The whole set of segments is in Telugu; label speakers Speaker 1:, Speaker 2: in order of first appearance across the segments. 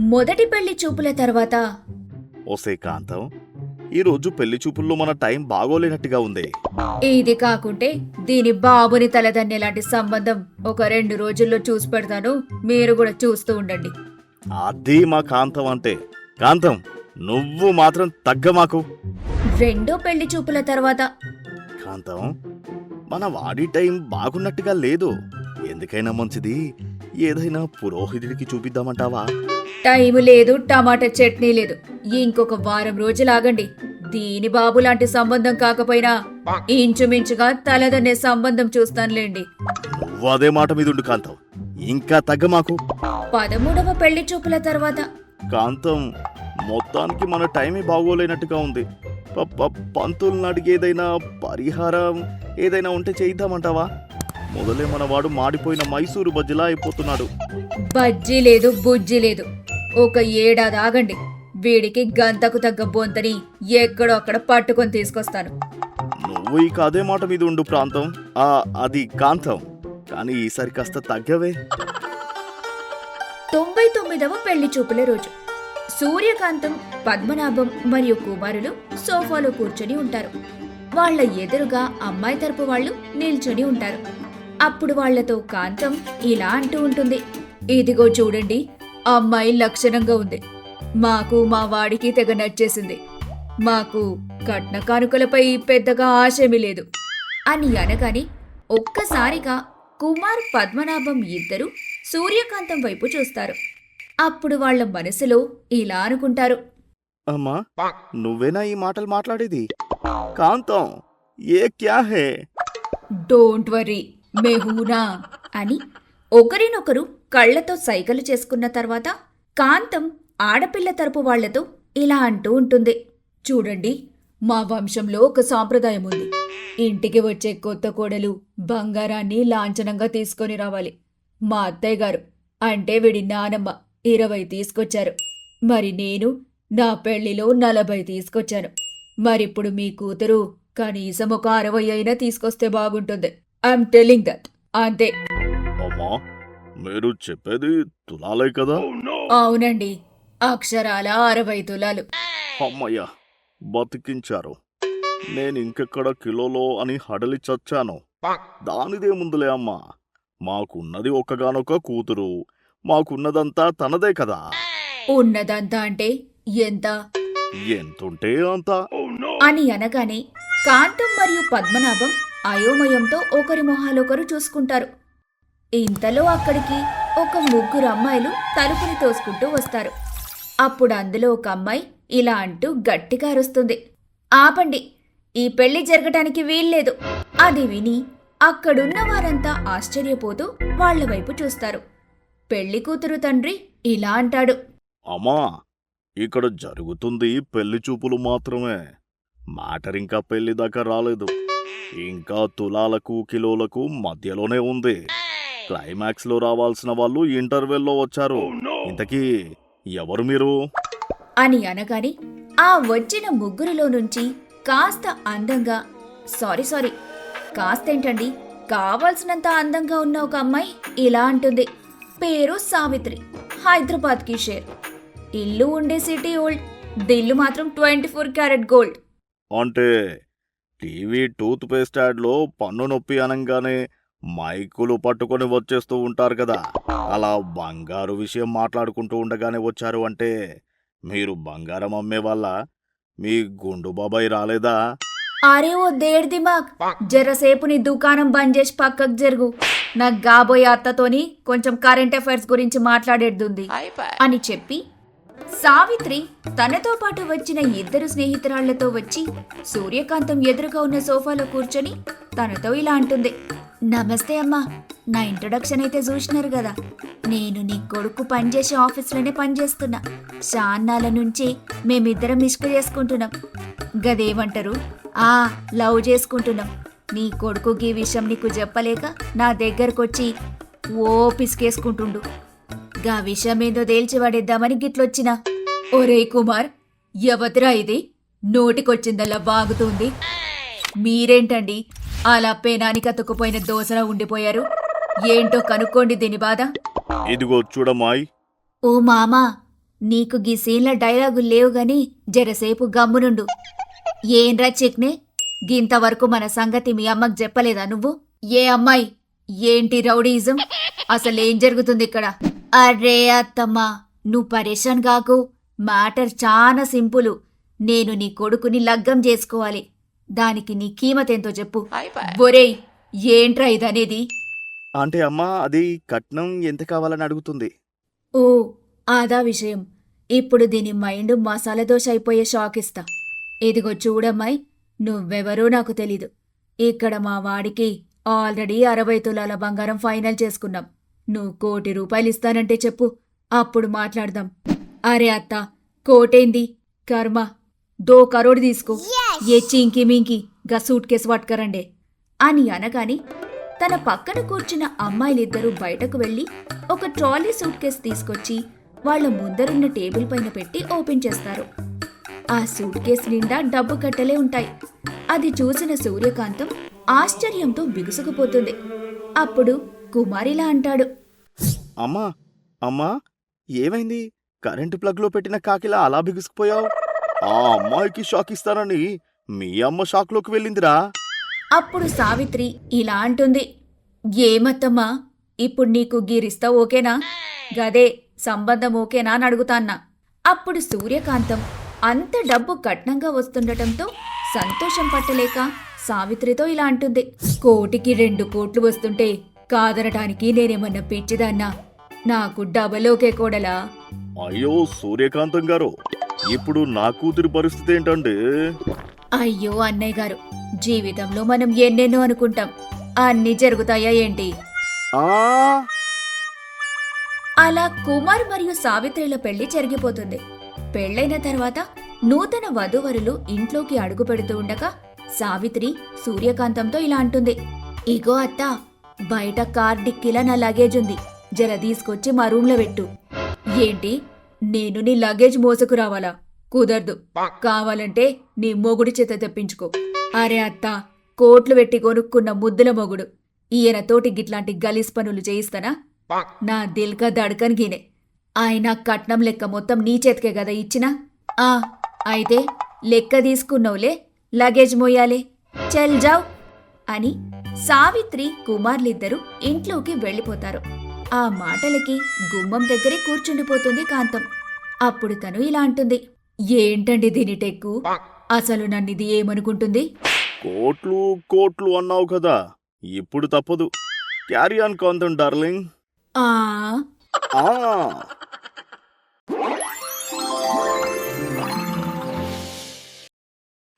Speaker 1: మొదటి పెళ్ళి చూపుల తర్వాత.
Speaker 2: ఓసే కాంతం ఈరోజు పెళ్ళి చూపుల్లో మన టైం బాగోలేనట్టుగా ఉంది.
Speaker 1: ఇది కాకుంటే దీని బాబుని తలదన్నే లాంటి సంబంధం ఒక రెండు రోజుల్లో చూసి పెడతాను. మీరు కూడా చూస్తూ ఉండండి.
Speaker 2: అది మా కాంతం అంటే. కాంతం నువ్వు మాత్రం తగ్గ మాకు.
Speaker 1: రెండో పెళ్ళి చూపుల తర్వాత.
Speaker 2: కాంతం మన వాడి టైం బాగున్నట్టుగా లేదు. ఎందుకైనా మంచిది ఏదైనా పురోహితుడికి చూపిద్దామంటావా?
Speaker 1: టైం లేదు టమాటా చట్నీ లేదు. ఇంకొక వారం రోజులు ఆగండి దీని బాబు లాంటి సంబంధం కాకపోయినా ఇంచుమించుగా తలదన్నే సంబంధం చూస్తానులేండి.
Speaker 2: అదే మాట మీద ఉండు కాంతం. ఇంకా తగ్గ మాకు.
Speaker 1: పదమూడవ పెళ్ళి చూపుల తర్వాత.
Speaker 2: కాంతం మొత్తానికి మన టైమే బాగోలేనట్టుగా ఉంది. పంతుల్ని అడిగి ఏదైనా పరిహారం ఏదైనా ఉంటే చేయిద్దామంటావా? మొదలే మన వాడు మాడిపోయిన మైసూరు బజ్జిలా అయిపోతున్నాడు.
Speaker 1: బజ్జీ లేదు బుజ్జి లేదు. ఒక ఏడాది ఆగండి వీడికి గంతకు తగ్గ బొంతని ఎక్కడో అక్కడ పట్టుకొని తీసుకొస్తాను.
Speaker 2: నువ్వు ఇక అదే మాట మీద ఉండు ప్రాంతం. ఆ అది కాంతం. కానీ ఈసారి కాస్త తగ్గవే.
Speaker 1: తొంభై తొమ్మిదవ పెళ్ళి చూపుల రోజు. సూర్యకాంతం పద్మనాభం మరియు కుమారులు సోఫాలో కూర్చొని ఉంటారు. వాళ్ళ ఎదురుగా అమ్మాయి తరపు వాళ్ళు నిల్చొని ఉంటారు. అప్పుడు వాళ్ళతో కాంతం ఇలా అంటూ ఉంటుంది. ఇదిగో చూడండి అమ్మాయి లక్షణంగా ఉంది. మాకు మా వాడికి తెగ నచ్చేసింది. మాకు కట్న కానుకలపై పెద్దగా ఆశేమీ లేదు. అని అనగానే ఒక్కసారిగా కుమార్ పద్మనాభం ఇద్దరు సూర్యకాంతం వైపు చూస్తారు. అప్పుడు వాళ్ళ మనసులో ఇలా అనుకుంటారు.
Speaker 2: అమ్మా నువ్వేనా ఈ మాటలు మాట్లాడేది? కాంతం ఏ క్యా హే
Speaker 1: డోంట్ వరీ మెహూనా అని ఒకరినొకరు కళ్ళతో సైగలు చేసుకున్న తర్వాత కాంతం ఆడపిల్ల తరపు వాళ్ళతో ఇలా అంటూ ఉంటుంది. చూడండి మా వంశంలో ఒక సాంప్రదాయం ఉంది. ఇంటికి వచ్చే కొత్త కోడలు బంగారాన్ని లాంఛనంగా తీసుకొని రావాలి. మా అత్తయ్య గారు అంటే వీడి నానమ్మ ఇరవై తీసుకొచ్చారు. మరి నేను నా పెళ్ళిలో నలభై తీసుకొచ్చాను. మరిప్పుడు మీ కూతురు కనీసం ఒక అరవై అయినా తీసుకొస్తే బాగుంటుంది. ఐఎమ్ టెలింగ్ దట్ అంతే.
Speaker 2: మీరు చెప్పేది తులాలే కదా?
Speaker 1: అవునండి. అక్షరాల అరవై తులాలు.
Speaker 2: అమ్మయ్య బతికించారు. నేను ఇంకెక్కడ కిలోలో అని హడలి చచ్చాను. దానిదే ముందులే అమ్మా. మాకున్నది ఒక్కగానొక్క కూతురు. మాకున్నదంతా తనదే కదా.
Speaker 1: ఉన్నదంతా అంటే ఎంత?
Speaker 2: ఎంతుంటే అంత.
Speaker 1: అని అనగానే కాంతం మరియు పద్మనాభం అయోమయంతో ఒకరి మొహాలొకరు చూసుకుంటారు. ఇంతలో అక్కడికి ఒక ముగ్గురు అమ్మాయిలు తలుపుని తోసుకుంటూ వస్తారు. అప్పుడు అందులో ఒక అమ్మాయి ఇలా అంటూ గట్టిగా అరుస్తుంది. ఆపండి ఈ పెళ్ళి జరగటానికి వీల్లేదు. అది విని అక్కడున్న వారంతా ఆశ్చర్యపోతూ వాళ్ళ వైపు చూస్తారు. పెళ్ళి కూతురు తండ్రి ఇలా అంటాడు.
Speaker 2: అమ్మా ఇక్కడ జరుగుతుంది పెళ్ళి చూపులు మాత్రమే. మ్యాటర్ ఇంకా పెళ్ళి దాకా రాలేదు. ఇంకా తులాలకు కిలోలకు మధ్యలోనే ఉంది. క్లైమాక్స్లో రావాల్సిన వాళ్ళు ఇంటర్వెల్లో వచ్చారు. ఇంతకీ ఎవరు మీరు?
Speaker 1: అని అనగానే ఆ వచ్చిన ముగ్గురిలో నుంచి కాస్త అందంగా సారీ సారీ కాస్తేంటండి కావాల్సినంత అందంగా ఉన్న ఒక అమ్మాయి ఇలా అంటుంది. పేరు సావిత్రి హైదరాబాద్కి షేర్. ఇల్లు ఉండే సిటీ ఓల్డ్ దిల్లు మాత్రం ట్వంటీ ఫోర్ క్యారెట్ గోల్డ్.
Speaker 2: అంటే టీవీ టూత్ పేస్ట్ యాడ్లో పన్ను నొప్పి అనగానే మైకులు పట్టుకొని వచ్చేస్తూ ఉంటారు కదా. అలా బంగారు విషయం మాట్లాడుకుంటూ ఉండగానే వచ్చారు అంటే మీరు బంగారం అమ్మే వల్ల మీ గుండు బాబాయ్ రాలేదా?
Speaker 1: అరే ఓ దేడ్ దిమాగ్ జరసేపు నీ దుకాణం బంద్ చేసి పక్కకు జరుగు. నాకు గాబోయే అత్తతోని కొంచెం కరెంట్ అఫైర్స్ గురించి మాట్లాడేది అని చెప్పి సావిత్రి తనతో పాటు వచ్చిన ఇద్దరు స్నేహితురాళ్ళతో వచ్చి సూర్యకాంతం ఎదురుగా ఉన్న సోఫాలో కూర్చొని తనతో ఇలా అంటుంది. నమస్తే అమ్మా. నా ఇంట్రొడక్షన్ అయితే చూసినారు కదా. నేను నీ కొడుకు పనిచేసే ఆఫీస్లోనే పనిచేస్తున్నా. చాన్నాల నుంచి మేమిద్దరం ఇష్క చేసుకుంటున్నాం. గదేమంటారు? ఆ లవ్ చేసుకుంటున్నాం. నీ కొడుకు ఈ విషయం నీకు చెప్పలేక నా దగ్గరకొచ్చి ఓ పిసికేసుకుంటుండు. గా విషయం ఏదో తేల్చి పడేద్దామని ఒరే కుమార్ ఎవతరా ఇది? నోటికొచ్చిందల్లా బాగుతుంది మీరేంటండి? అలా పేనానికి అతుక్కుపోయిన దోసలా ఉండిపోయారు. ఏంటో కనుక్కోండి దీని బాధ.
Speaker 2: ఇదిగో చూడమ్మాయ్.
Speaker 1: ఓ మామా నీకు గీ సీన్ల డైలాగులు లేవు గాని జరసేపు గమ్మునుండు. ఏంరా చిక్నే గింతవరకు మన సంగతి మీ అమ్మకు చెప్పలేదా నువ్వు? ఏ అమ్మాయి ఏంటి రౌడీజం? అసలేం జరుగుతుంది ఇక్కడ? అరే అత్తమ్మా నువ్వు పరేషాన్ కాకు. మ్యాటర్ చాలా సింపుల్. నేను నీ కొడుకుని లగ్గం చేసుకోవాలి. దానికి నీ కీమతేంతో చెప్పు. ఒరేయ్ ఏంట్రా ఇదనేది?
Speaker 2: అంటే అమ్మా అది కట్నం ఎంత కావాలని అడుగుతుంది?
Speaker 1: ఓ ఆదా విషయం. ఇప్పుడు దీని మైండ్ మసాలా దోశ అయిపోయే షాక్ ఇస్తా ఇదిగో చూడమ్మాయి నువ్వెవరో నాకు తెలీదు. ఇక్కడ మా వాడికి ఆల్రెడీ అరవై తులాల బంగారం ఫైనల్ చేసుకున్నాం. నువ్వు కోటి రూపాయలు ఇస్తానంటే చెప్పు. అప్పుడు మాట్లాడదాం. అరే అత్త కోటేంది? కర్మ. దో కరోడు తీసుకో. ఏ చింకి మింకి గా సూట్ కేసు పట్టుకరండి. అని అనగానే తన పక్కన కూర్చున్న అమ్మాయిలిద్దరూ బయటకు వెళ్ళి ఒక ట్రాలీ సూట్ కేసు తీసుకొచ్చి వాళ్ళ ముందరున్న టేబుల్ పైన పెట్టి ఓపెన్ చేస్తారు. ఆ సూట్ కేసు నిండా డబ్బు కట్టలే ఉంటాయి. అది చూసిన సూర్యకాంతం ఆశ్చర్యంతో బిగుసుకుపోతుంది. అప్పుడు కుమారిలా అంటాడు.
Speaker 2: అమ్మా అమ్మా ఏమైంది? కరెంటు ప్లగ్లో పెట్టిన కాకిలా అలా బిగుసుకుపోయావు? ఆ అమ్మాయికి షాక్ ఇస్తానని మీ అమ్మ షాక్లోకి వెళ్ళిందిరా.
Speaker 1: అప్పుడు సావిత్రి ఇలా అంటుంది. ఏమత్తమ్మా ఇప్పుడు నీకు గీరిస్తా ఓకేనా? గదే సంబంధం ఓకేనా అని అడుగుతాన్నా. అప్పుడు సూర్యకాంతం అంత డబ్బు కట్నంగా వస్తుండటంతో సంతోషం పట్టలేక సావిత్రితో ఇలా అంటుంది. కోటికి రెండు కోట్లు వస్తుంటే కాదనటానికి నేనేమన్నా పిచ్చిదాన్నా? నాకు డబల్ ఓకే కోడలా.
Speaker 2: అయ్యో సూర్యకాంతం గారు ఇప్పుడు నా కూతురి పరిస్థితి ఏంటండి?
Speaker 1: అయ్యో అన్నయ్య గారు జీవితంలో మనం ఎన్నెన్నో అనుకుంటాం. అన్నీ జరుగుతాయా ఏంటి?
Speaker 2: ఆ?
Speaker 1: అలా కుమార్ మరియు సావిత్రిల పెళ్ళి జరిగిపోతుంది. పెళ్ళైన తర్వాత నూతన వధూవరులు ఇంట్లోకి అడుగు పెడుతూ ఉండగా సావిత్రి సూర్యకాంతంతో ఇలా అంటుంది. ఇగో అత్త బయట కార్ డిక్కీలా నా లగేజ్ ఉంది. జర తీసుకొచ్చి మా రూమ్లో పెట్టు. ఏంటి? నేను నీ లగేజ్ మోసుకు రావాలా? కుదరదు. కావాలంటే నీ మొగుడి చేత తెప్పించుకో. అరే అత్త కోట్లు పెట్టి కొనుక్కున్న ముద్దుల మొగుడు. ఈయనతోటి గిట్లాంటి గలీస్ పనులు చేయిస్తానా? నా దిల్క దడకన్ గినే. ఆయన కట్నం లెక్క మొత్తం నీ చేతికే కదా ఇచ్చినా? ఆ అయితే లెక్క తీసుకున్నావులే లగేజ్ మోయాలే. చల్ జావ్. అని సావిత్రి కుమార్లిద్దరూ ఇంట్లోకి వెళ్ళిపోతారు. ఆ మాటలకి గుమ్మం దగ్గరే కూర్చుండిపోతుంది కాంతం. అప్పుడు తను ఇలా అంటుంది. ఏంటండి దీని టెక్కు? అసలు నన్నిది ఏమనుకుంటుంది?
Speaker 2: కోట్లు కోట్లు అన్నావు కదా. ఇప్పుడు తప్పదు. Carry on Kantham darling.
Speaker 1: ఆ?
Speaker 2: ఆ.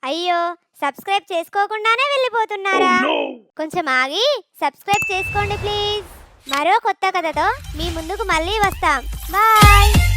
Speaker 3: అయ్యో సబ్స్క్రైబ్ చేసుకోకుండానే వెళ్ళిపోతున్నారా? కొంచెం ఆగి సబ్స్క్రైబ్ చేసుకోండి ప్లీజ్. మరో కొత్త కథతో మీ ముందుకు మళ్ళీ వస్తాం. బాయ్!